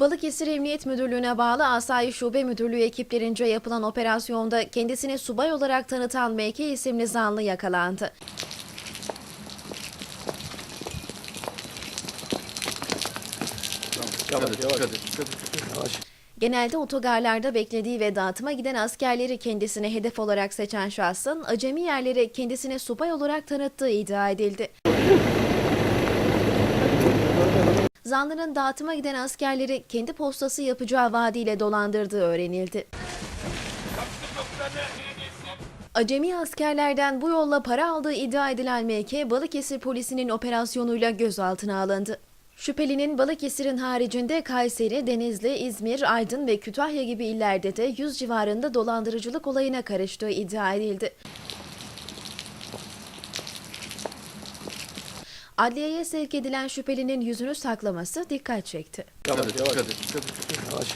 Balıkesir Emniyet Müdürlüğü'ne bağlı Asayiş Şube Müdürlüğü ekiplerince yapılan operasyonda kendisini subay olarak tanıtan MK isimli zanlı yakalandı. Yavaş yavaş. Yavaş. Genelde otogarlarda beklediği ve dağıtıma giden askerleri kendisine hedef olarak seçen şahsın acemi yerlere kendisini subay olarak tanıttığı iddia edildi. Zanlının dağıtıma giden askerleri kendi postası yapacağı vaadiyle dolandırdığı öğrenildi. Acemi askerlerden bu yolla para aldığı iddia edilen MK, Balıkesir polisinin operasyonuyla gözaltına alındı. Şüphelinin Balıkesir'in haricinde Kayseri, Denizli, İzmir, Aydın ve Kütahya gibi illerde de 100 civarında dolandırıcılık olayına karıştığı iddia edildi. Adliyeye sevk edilen şüphelinin yüzünü saklaması dikkat çekti. Yavaş yavaş. dikkat et, dikkat et. Yavaş.